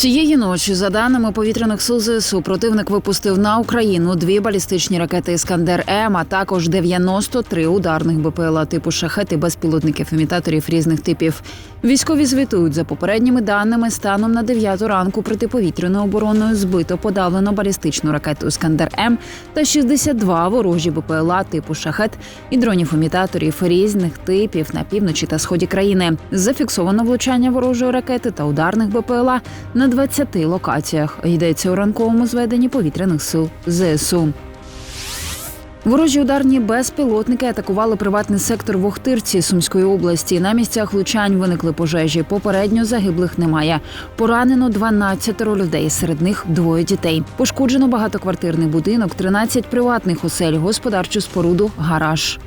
Цієї ночі, за даними повітряних сил ЗСУ, противник випустив на Україну дві балістичні ракети Іскандер М, а також 93 ударних БПЛА типу шахет і безпілотників імітаторів різних типів. Військові звітують за попередніми даними. Станом на 9 ранку протиповітряною обороною збито подавлено балістичну ракету Іскандер М та 62 ворожі БПЛА типу шахет і дронів-імітаторів різних типів на півночі та сході країни. Зафіксовано влучання ворожої ракети та ударних БПЛА на 20 локаціях. Йдеться у ранковому зведенні повітряних сил ЗСУ. Ворожі ударні безпілотники атакували приватний сектор в Охтирці Сумської області. На місцях влучань виникли пожежі. Попередньо загиблих немає. Поранено 12 людей, серед них двоє дітей. Пошкоджено багатоквартирний будинок, 13 приватних осель, господарчу споруду, гараж.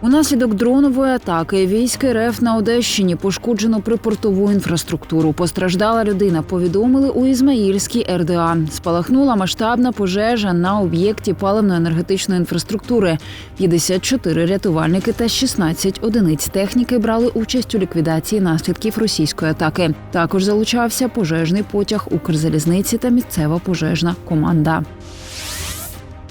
Унаслідок дронової атаки військ РФ на Одещині пошкоджено припортову інфраструктуру. Постраждала людина. Повідомили у Ізмаїльській РДА. Спалахнула масштабна пожежа на об'єкті паливно-енергетичної інфраструктури. 54 рятувальники та 16 одиниць техніки брали участь у ліквідації наслідків російської атаки. Також залучався пожежний потяг Укрзалізниці та місцева пожежна команда.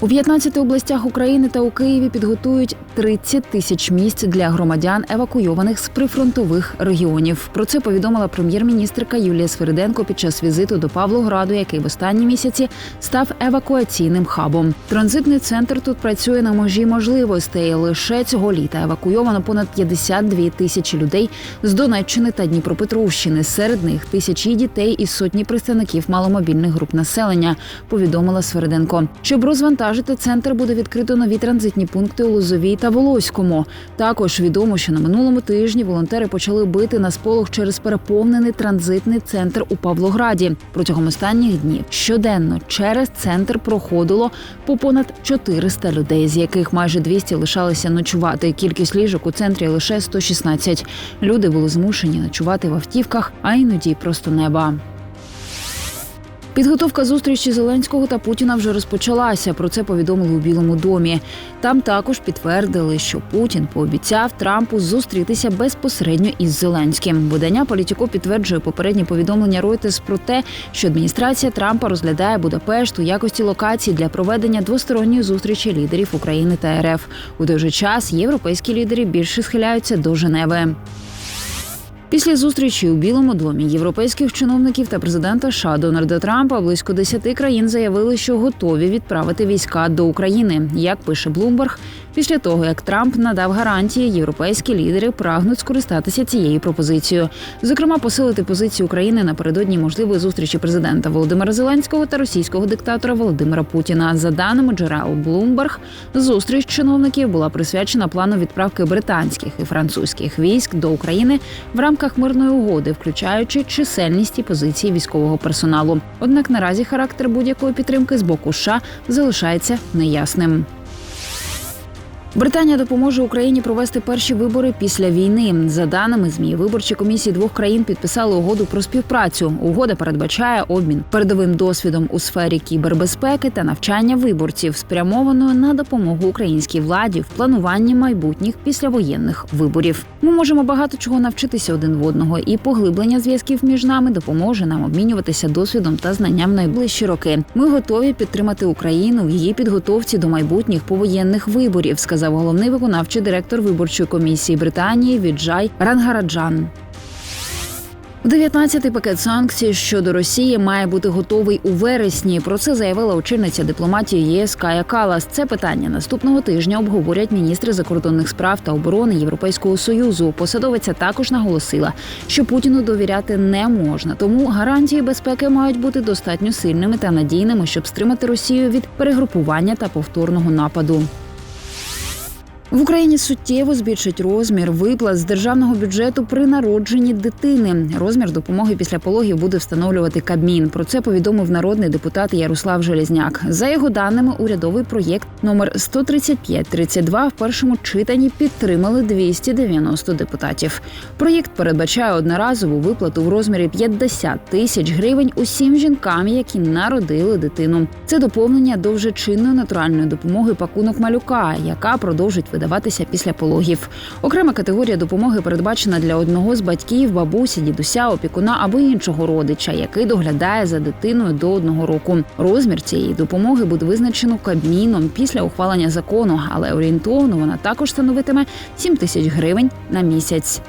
У 15 областях України та у Києві підготують 30 тисяч місць для громадян, евакуйованих з прифронтових регіонів. Про це повідомила прем'єр-міністрка Юлія Свериденко під час візиту до Павлограду, який в останні місяці став евакуаційним хабом. Транзитний центр тут працює на межі можливостей. Лише цього літа евакуйовано понад 52 тисячі людей з Донеччини та Дніпропетровщини. Серед них тисячі дітей і сотні представників маломобільних груп населення. Повідомила Свериденко. Щоб розвантажити центр, буде відкрито нові транзитні пункти у Лозовій та Волоському. Також відомо, що на минулому тижні волонтери почали бити на сполох через переповнений транзитний центр у Павлограді. Протягом останніх днів щоденно через центр проходило по понад 400 людей, з яких майже 200 лишалися ночувати. Кількість ліжок у центрі лише 116. Люди були змушені ночувати в автівках, а іноді просто неба. Підготовка зустрічі Зеленського та Путіна вже розпочалася. Про це повідомили у Білому домі. Там також підтвердили, що Путін пообіцяв Трампу зустрітися безпосередньо із Зеленським. Видання Політіко підтверджує попередні повідомлення Reuters про те, що адміністрація Трампа розглядає Будапешт у якості локації для проведення двосторонньої зустрічі лідерів України та РФ. У той же час європейські лідери більше схиляються до Женеви. Після зустрічі у Білому домі європейських чиновників та президента США Дональда Трампа близько 10 країн заявили, що готові відправити війська до України. Як пише Блумберг, після того як Трамп надав гарантії, європейські лідери прагнуть скористатися цією пропозицією. Зокрема, посилити позицію України напередодні можливої зустрічі президента Володимира Зеленського та російського диктатора Володимира Путіна. За даними джерел Блумберг, зустріч чиновників була присвячена плану відправки британських і французьких військ до України в рамках мирної угоди, включаючи чисельність і позиції військового персоналу. Однак наразі характер будь-якої підтримки з боку США залишається неясним. Британія допоможе Україні провести перші вибори після війни. За даними змі, виборчі комісії двох країн підписали угоду про співпрацю. Угода передбачає обмін передовим досвідом у сфері кібербезпеки та навчання виборців, спрямованою на допомогу українській владі в плануванні майбутніх післявоєнних виборів. Ми можемо багато чого навчитися один в одного, і поглиблення зв'язків між нами допоможе нам обмінюватися досвідом та знанням найближчі роки. Ми готові підтримати Україну в її підготовці до майбутніх повоєнних виборів. Сказав головний виконавчий директор виборчої комісії Британії Віджай Рангараджан. 19-й пакет санкцій щодо Росії має бути готовий у вересні. Про це заявила очільниця дипломатії ЄС Кая Калас. Це питання наступного тижня обговорять міністри закордонних справ та оборони Європейського союзу. Посадовиця також наголосила, що Путіну довіряти не можна, тому гарантії безпеки мають бути достатньо сильними та надійними, щоб стримати Росію від перегрупування та повторного нападу. В Україні суттєво збільшить розмір виплат з державного бюджету при народженні дитини. Розмір допомоги після пологів буде встановлювати Кабмін. Про це повідомив народний депутат Ярослав Железняк. За його даними, урядовий проєкт номер 13532 в першому читанні підтримали 290 депутатів. Проєкт передбачає одноразову виплату в розмірі 50 тисяч гривень усім жінкам, які народили дитину. Це доповнення до вже чинної натуральної допомоги пакунок малюка, яка продовжить видаватися після пологів. Окрема категорія допомоги передбачена для одного з батьків, бабусі, дідуся, опікуна або іншого родича, який доглядає за дитиною до одного року. Розмір цієї допомоги буде визначено кабміном після ухвалення закону, але орієнтовно вона також становитиме 7 тисяч гривень на місяць.